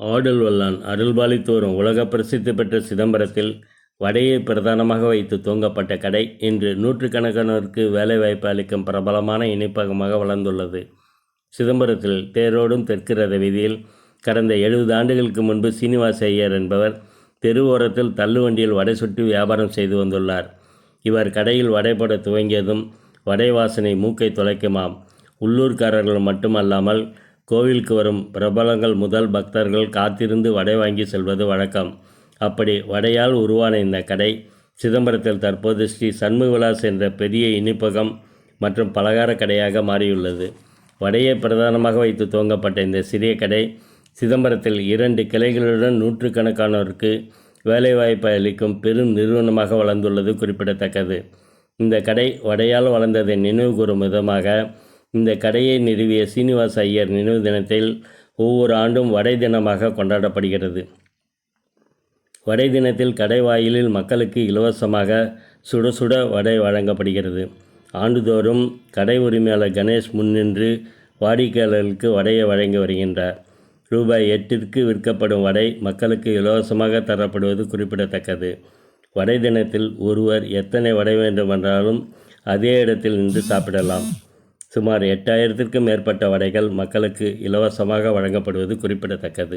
ஆடல் வல்லான் அருள்பாலித்தோறும் உலக பிரசித்தி பெற்ற சிதம்பரத்தில் வடையை பிரதானமாக வைத்து துவங்கப்பட்ட கடை இன்று நூற்றுக்கணக்கானோருக்கு வேலைவாய்ப்பு அளிக்கும் பிரபலமான இணைப்பகமாக வளர்ந்துள்ளது. சிதம்பரத்தில் தேரோடும் தெற்கு ரத வீதியில் கடந்த எழுபது ஆண்டுகளுக்கு முன்பு சீனிவாச ஐயர் என்பவர் தெரு ஓரத்தில் தள்ளுவண்டியில் வடை சுட்டி வியாபாரம் செய்து வந்துள்ளார். இவர் கடையில் வடை போட துவங்கியதும் வடை வாசனை மூக்கை தொலைக்குமாம். உள்ளூர்காரர்கள் மட்டுமல்லாமல் கோவிலுக்கு வரும் பிரபலங்கள் முதல் பக்தர்கள் காத்திருந்து வடை வாங்கி செல்வது வழக்கம். அப்படி வடையால் உருவான இந்த கடை சிதம்பரத்தில் தற்போது ஸ்ரீ சண்முகவிலாஸ் என்ற பெரிய இனிப்பகம் மற்றும் பலகார கடையாக மாறியுள்ளது. வடையை பிரதானமாக வைத்து துவங்கப்பட்ட இந்த சிறிய கடை சிதம்பரத்தில் இரண்டு கிளைகளுடன் நூற்றுக்கணக்கானோருக்கு வேலைவாய்ப்பு அளிக்கும் பெரும் நிறுவனமாக வளர்ந்துள்ளது குறிப்பிடத்தக்கது. இந்த கடை வடையால் வளர்ந்ததை நினைவு கூறும் விதமாக இந்த கடையை நிறுவிய சீனிவாச ஐயர் நினைவு தினத்தில் ஒவ்வொரு ஆண்டும் வடை தினமாக கொண்டாடப்படுகிறது. வடை தினத்தில் கடை வாயிலில் மக்களுக்கு இலவசமாக சுட சுட வடை வழங்கப்படுகிறது. ஆண்டுதோறும் கடை உரிமையாளர் கணேஷ் முன்னின்று வாடிக்கையாளர்களுக்கு வடையை வழங்கி வருகின்றார். ரூபாய் எட்டிற்கு விற்கப்படும் வடை மக்களுக்கு இலவசமாக தரப்படுவது குறிப்பிடத்தக்கது. வடை தினத்தில் ஒருவர் எத்தனை வடை வேண்டுமென்றாலும் அதே இடத்தில் நின்று சாப்பிடலாம். சுமார் எட்டாயிரத்திற்கும் மேற்பட்ட வடைகள் மக்களுக்கு இலவசமாக வழங்கப்படுவது குறிப்பிடத்தக்கது.